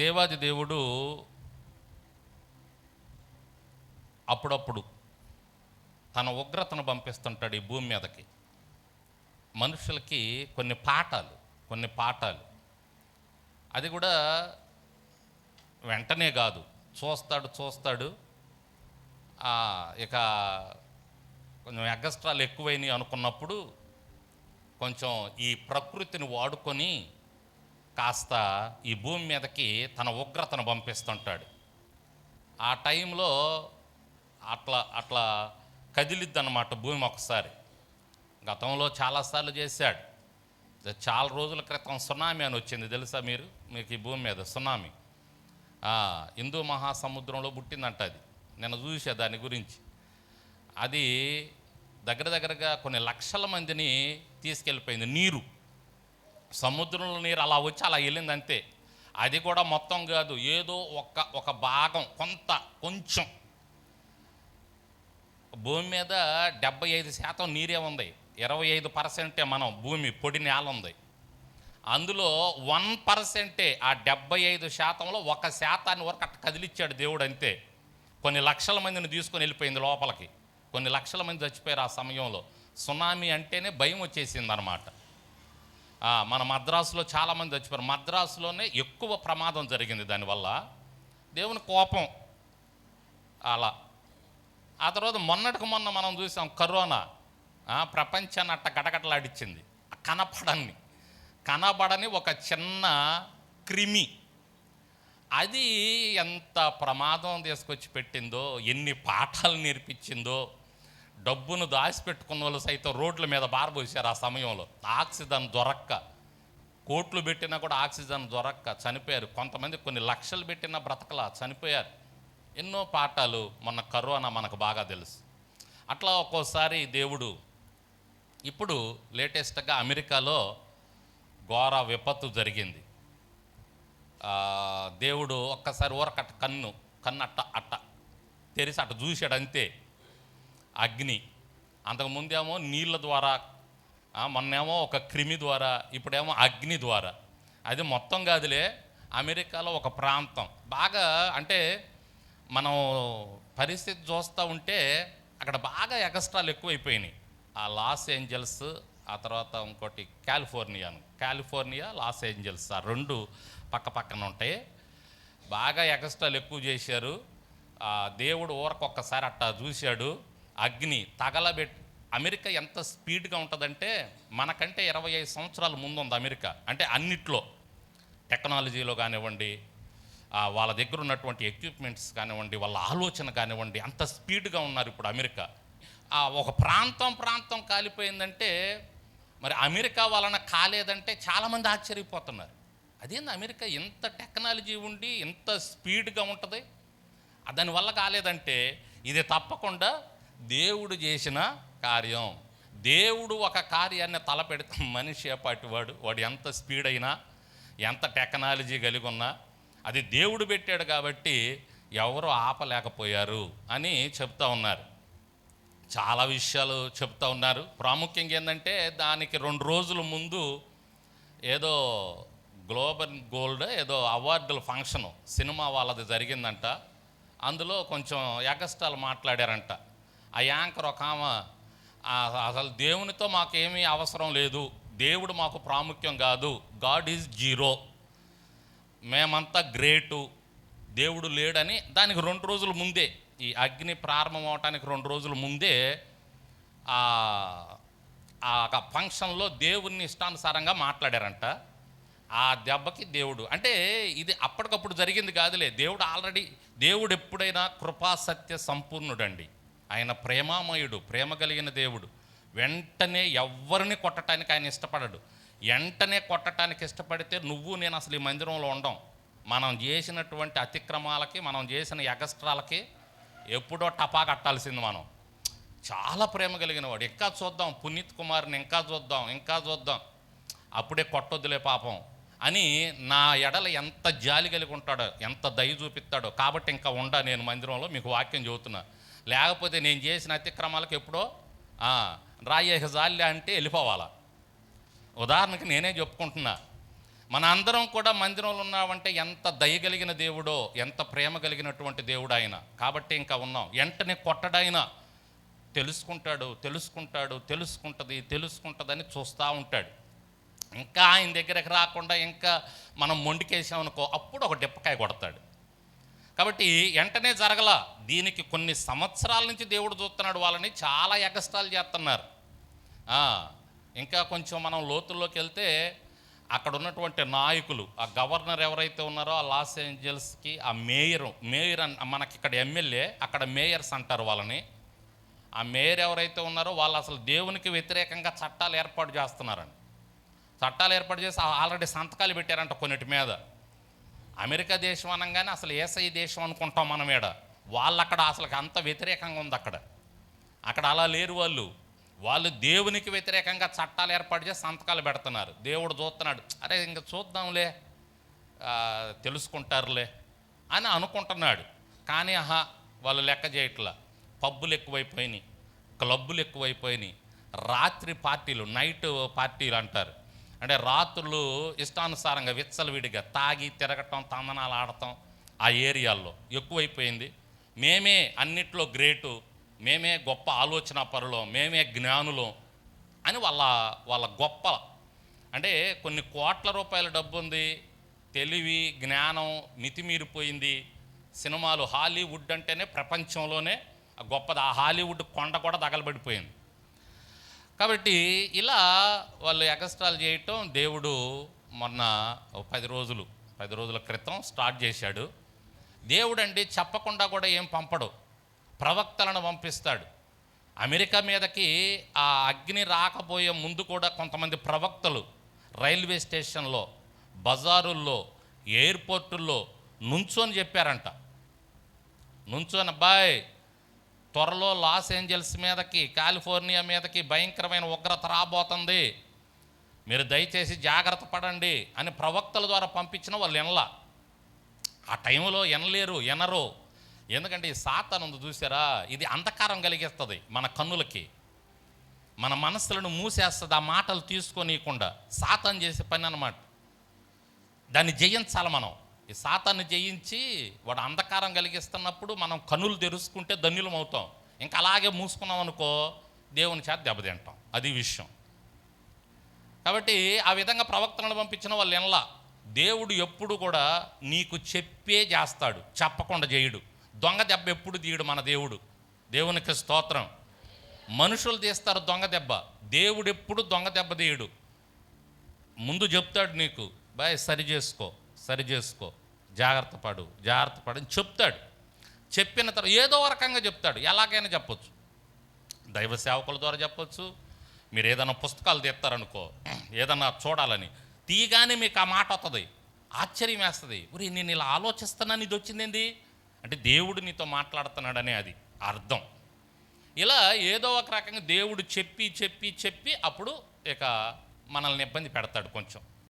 దేవాది దేవుడు అప్పుడప్పుడు తన ఉగ్రతను పంపిస్తుంటాడు ఈ భూమి మీదకి. మనుషులకి కొన్ని పాఠాలు కొన్ని పాఠాలు. అది కూడా వెంటనే కాదు. చూస్తాడు చూస్తాడు. ఇక కొంచెం ఎగస్ట్రాలు ఎక్కువైనవి అనుకున్నప్పుడు కొంచెం ఈ ప్రకృతిని వాడుకొని కాస్త ఈ భూమి మీదకి తన ఉగ్రతను పంపిస్తుంటాడు. ఆ టైంలో అట్లా అట్లా కదిలిద్దన్నమాట భూమి ఒకసారి. గతంలో చాలాసార్లు చేశాడు. చాలా రోజుల క్రితం సునామీ అని వచ్చింది తెలుసా మీరు? మీకు ఈ భూమి మీద సునామీ. హిందూ మహాసముద్రంలో పుట్టిందంట అది. నేను చూసా దాని గురించి. అది దగ్గర దగ్గరగా కొన్ని లక్షల మందిని తీసుకెళ్ళిపోయింది నీరు. సముద్రంలో నీరు అలా వచ్చి అలా వెళ్ళింది అంతే అది కూడా మొత్తం కాదు ఏదో ఒక ఒక భాగం కొంత కొంచెం. భూమి మీద డెబ్బై ఐదు శాతం నీరే ఉంది. ఇరవై ఐదు పర్సెంటే మనం భూమి పొడి నేల ఉంది. అందులో వన్ పర్సెంటే ఆ డెబ్బై ఐదు శాతంలో ఒక శాతాన్ని వరకు అట్ట కదిలిచ్చాడు దేవుడు అంతే. కొన్ని లక్షల మందిని తీసుకొని వెళ్ళిపోయింది లోపలికి. కొన్ని లక్షల మంది చచ్చిపోయారు ఆ సమయంలో. సునామీ అంటేనే భయం వచ్చేసింది అనమాట మన మద్రాసులో చాలామంది చచ్చిపోయారు. మద్రాసులోనే ఎక్కువ ప్రమాదం జరిగింది దానివల్ల. దేవుని కోపం అలా. ఆ తర్వాత మొన్నటికి మొన్న మనం చూసాం కరోనా. ప్రపంచాన్ని అట్ట గడగడలాడిచ్చింది కనపడని. కనబడని ఒక చిన్న క్రిమి. అది ఎంత ప్రమాదం తీసుకొచ్చి పెట్టిందో ఎన్ని పాఠాలు నేర్పించిందో డబ్బును దాచిపెట్టుకున్న వాళ్ళు సైతం రోడ్ల మీద బారబోసారు ఆ సమయంలో. ఆక్సిజన్ దొరక్క. కోట్లు పెట్టినా కూడా ఆక్సిజన్ దొరక్క. చనిపోయారు. కొంతమంది కొన్ని లక్షలు పెట్టినా బ్రతకలా. చనిపోయారు. ఎన్నో పాఠాలు మొన్న కరోనా మనకు బాగా తెలుసు. అట్లా ఒక్కోసారి దేవుడు ఇప్పుడు లేటెస్ట్గా అమెరికాలో ఘోర విపత్తు జరిగింది. దేవుడు ఒక్కసారి ఊరకట్ట కన్ను కన్ను అట్ట అట్ట తెరిసి అట్ట చూశాడు అంతే. అగ్ని. అంతకుముందేమో నీళ్ళ ద్వారా మొన్నేమో ఒక క్రిమి ద్వారా ఇప్పుడేమో అగ్ని ద్వారా. అది మొత్తం కాదులే అమెరికాలో ఒక ప్రాంతం. బాగా అంటే మనం పరిస్థితి చూస్తూ ఉంటే అక్కడ బాగా ఎక్స్ట్రాలు ఎక్కువైపోయినాయి. ఆ లాస్ ఏంజల్స్ ఆ తర్వాత ఇంకోటి కాలిఫోర్నియాను. కాలిఫోర్నియా లాస్ ఏంజల్స్ ఆ రెండు పక్క పక్కన ఉంటాయి. బాగా ఎగస్ట్రాలు ఎక్కువ చేశారు. ఆ దేవుడు ఊరకొక్కసారి అట్టా చూశాడు. అగ్ని తగలబెట్టి అమెరికా ఎంత స్పీడ్గా ఉంటుందంటే మనకంటే ఇరవై ఐదు సంవత్సరాల ముందు ఉంది అమెరికా. అంటే అన్నిట్లో. టెక్నాలజీలో కానివ్వండి వాళ్ళ దగ్గర ఉన్నటువంటి ఎక్విప్మెంట్స్ కానివ్వండి వాళ్ళ ఆలోచన కానివ్వండి అంత స్పీడ్గా ఉన్నారు ఇప్పుడు అమెరికా. ఆ, ఒక ప్రాంతం ప్రాంతం కాలిపోయిందంటే మరి అమెరికా వలన కాలేదంటే చాలామంది ఆశ్చర్యపోతున్నారు. అదేంది అమెరికా ఎంత టెక్నాలజీ ఉండి ఎంత స్పీడ్గా ఉంటుంది? దానివల్ల కాలేదంటే ఇది తప్పకుండా దేవుడు చేసిన కార్యం. దేవుడు ఒక కార్యాన్ని తలపెడితే మనిషి వాడు వాడు ఎంత స్పీడ్ అయినా ఎంత టెక్నాలజీ కలిగి ఉన్నా అది దేవుడు పెట్టాడు కాబట్టి ఎవరు ఆపలేకపోయారు అని చెప్తా ఉన్నారు. చాలా విషయాలు చెప్తా ఉన్నారు. ప్రాముఖ్యంగా ఏంటంటే దానికి రెండు రోజుల ముందు ఏదో గ్లోబల్ గోల్డ్ ఏదో అవార్డుల ఫంక్షను సినిమా వాళ్ళది జరిగిందంట. అందులో కొంచెం ఎగస్టాలు మాట్లాడారంట. ఆ యాంకర్ ఒక ఆమె అసలు దేవునితో మాకేమీ అవసరం లేదు దేవుడు మాకు ప్రాముఖ్యం కాదు గాడ్ ఈజ్ జీరో మేమంతా గ్రేటు దేవుడు లేడని దానికి రెండు రోజుల ముందే ఈ అగ్ని ప్రారంభం అవటానికి రెండు రోజుల ముందే ఆ ఫంక్షన్లో దేవుణ్ణి ఇష్టానుసారంగా మాట్లాడారంట. ఆ దెబ్బకి దేవుడు అంటే ఇది అప్పటికప్పుడు జరిగింది కాదులే దేవుడు ఆల్రెడీ దేవుడు ఎప్పుడైనా కృపా సత్య సంపూర్ణుడండి. ఆయన ప్రేమామయుడు ప్రేమ కలిగిన దేవుడు. వెంటనే ఎవరిని కొట్టడానికి ఆయన ఇష్టపడడు. వెంటనే కొట్టడానికి ఇష్టపడితే నువ్వు నేను అసలు ఈ మందిరంలో ఉండం. మనం చేసినటువంటి అతిక్రమాలకి మనం చేసిన ఎగస్ట్రాలకి ఎప్పుడో టపా కట్టాల్సింది మనం. చాలా ప్రేమ కలిగిన వాడు. ఇంకా చూద్దాం పునీత్ కుమార్ని ఇంకా చూద్దాం ఇంకా చూద్దాం. అప్పుడే కొట్టొద్దులే పాపం అని నా ఎడల ఎంత జాలి కలిగి ఉంటాడో ఎంత దయ చూపిస్తాడో. కాబట్టి ఇంకా ఉండా నేను మందిరంలో మీకు వాక్యం చెబుతున్నా. లేకపోతే నేను చేసిన అతిక్రమాలకు ఎప్పుడో? ఆ, రాయే జాలి అంటే వెళ్ళిపోవాలా? ఉదాహరణకి నేనే చెప్పుకుంటున్నా. మన అందరం కూడా మందిరంలో ఉన్నామంటే ఎంత దయగలిగిన దేవుడో ఎంత ప్రేమ కలిగినటువంటి దేవుడు ఆయన. కాబట్టి ఇంకా ఉన్నాం. వెంటనే కొట్టడైనా తెలుసుకుంటాడు తెలుసుకుంటాడు తెలుసుకుంటుంది తెలుసుకుంటుందని చూస్తూ ఉంటాడు. ఇంకా ఆయన దగ్గరకు రాకుండా ఇంకా మనం మొండికేసామనుకో అప్పుడు ఒక డిప్పకాయ కొడతాడు. కాబట్టి వెంటనే జరగల. దీనికి కొన్ని సంవత్సరాల నుంచి దేవుడు చూస్తున్నాడు. వాళ్ళని చాలా ఎగస్టాలు చేస్తున్నారు. ఇంకా కొంచెం మనం లోతుల్లోకి వెళ్తే అక్కడ ఉన్నటువంటి నాయకులు ఆ గవర్నర్ ఎవరైతే ఉన్నారో ఆ లాస్ ఏంజల్స్కి ఆ మేయర్ మేయర్ అన్ మనకి ఇక్కడ ఎమ్మెల్యే అక్కడ మేయర్స్ అంటారు వాళ్ళని. ఆ మేయర్ ఎవరైతే ఉన్నారో వాళ్ళు అసలు దేవునికి వ్యతిరేకంగా చట్టాలు ఏర్పాటు చేస్తున్నారని. చట్టాలు ఏర్పాటు చేసి ఆల్రెడీ సంతకాలు పెట్టారంట కొన్నిటి మీద. అమెరికా దేశం అనగానే అసలు ఏసఐ దేశం అనుకుంటాం మనం ఈడ వాళ్ళు అక్కడ అసలు అంత వ్యతిరేకంగా ఉంది అక్కడ. అక్కడ అలా లేరు వాళ్ళు. వాళ్ళు దేవునికి వ్యతిరేకంగా చట్టాలు ఏర్పాటు చేసి సంతకాలు పెడుతున్నారు. దేవుడు చూస్తున్నాడు. అరే ఇంకా చూద్దాంలే. తెలుసుకుంటారులే అని అనుకుంటున్నాడు. కానీ ఆహా వాళ్ళు లెక్క చేయట్లా. పబ్బులు ఎక్కువైపోయినాయి. క్లబ్బులు ఎక్కువైపోయినాయి. రాత్రి పార్టీలు నైట్ పార్టీలు అంటారు. అంటే రాత్రులు ఇష్టానుసారంగా విచ్చలవిడిగా తాగి తిరగటం తందనాలు ఆడటం ఆ ఏరియాల్లో ఎక్కువైపోయింది. మేమే అన్నిట్లో గ్రేటు మేమే గొప్ప ఆలోచన పరులం మేమే జ్ఞానులం అని వాళ్ళ వాళ్ళ గొప్ప. అంటే కొన్ని కోట్ల రూపాయల డబ్బు ఉంది తెలివి జ్ఞానం మితిమీరిపోయింది. సినిమాలు హాలీవుడ్ అంటేనే ప్రపంచంలోనే గొప్పది. ఆ హాలీవుడ్ కొండ కూడా తగలబడిపోయింది. కాబట్టి ఇలా వాళ్ళు ఎగస్ట్రాలు చేయటం దేవుడు మొన్న పది రోజులు పది రోజుల క్రితం స్టార్ట్ చేశాడు. దేవుడు అండి చెప్పకుండా కూడా ఏం పంపడు. ప్రవక్తలను పంపిస్తాడు. అమెరికా మీదకి ఆ అగ్ని రాకపోయే ముందు కూడా కొంతమంది ప్రవక్తలు రైల్వే స్టేషన్లో బజారుల్లో ఎయిర్పోర్టుల్లో నుంచోని చెప్పారంట. నుంచోని అబ్బాయి త్వరలో లాస్ ఏంజల్స్ మీదకి కాలిఫోర్నియా మీదకి భయంకరమైన ఉగ్రత రాబోతుంది. మీరు దయచేసి జాగ్రత్త పడండి అని ప్రవక్తల ద్వారా పంపించిన వాళ్ళు ఎనలా ఆ టైంలో ఎనలేరు ఎనరు ఎందుకంటే ఈ సాతాను ఉంది చూసారా? ఇది అంధకారం కలిగిస్తుంది మన కన్నులకి. మన మనసులను మూసేస్తుంది ఆ మాటలు తీసుకోనీయకుండా. సాతం చేసే పని అన్నమాట. దాన్ని జయించాలి మనం. ఈ సాతాన్ని జయించి వాడు అంధకారం కలిగిస్తున్నప్పుడు మనం కనులు తెరుచుకుంటే ధన్యులం అవుతాం. ఇంకా అలాగే మూసుకున్నాం అనుకో దేవుని చేత దెబ్బతింటాం. అది విషయం. కాబట్టి ఆ విధంగా ప్రవక్తలను పంపించిన వాళ్ళు ఎనలా దేవుడు ఎప్పుడు కూడా నీకు చెప్పే చేస్తాడు. చెప్పకుండా చేయడు దొంగ దెబ్బ ఎప్పుడు తీయడు మన దేవుడు? దేవునికి స్తోత్రం. మనుషులు తీస్తారు దొంగ దెబ్బ. దేవుడు ఎప్పుడు దొంగ దెబ్బ తీయడు? ముందు చెప్తాడు నీకు. బాయ్ సరి చేసుకో సరి చేసుకో. జాగ్రత్త పడు జాగ్రత్త పడు అని చెప్తాడు. చెప్పిన తర్వాత ఏదో రకంగా చెప్తాడు. ఎలాగైనా చెప్పొచ్చు. దైవ సేవకుల ద్వారా చెప్పొచ్చు. మీరు ఏదైనా పుస్తకాలు తీస్తారనుకో ఏదన్నా చూడాలని. తీయగానే మీకు ఆ మాట వస్తుంది ఆశ్చర్యం వేస్తుంది. ఒరే నేను ఇలా ఆలోచిస్తున్నాను ఇది వచ్చిందేంది? అంటే దేవుడు నీతో మాట్లాడుతున్నాడనే అది అర్థం. ఇలా ఏదో ఒక రకంగా దేవుడు చెప్పి చెప్పి చెప్పి అప్పుడు ఇక మనల్ని ఇబ్బంది పెడతాడు కొంచెం.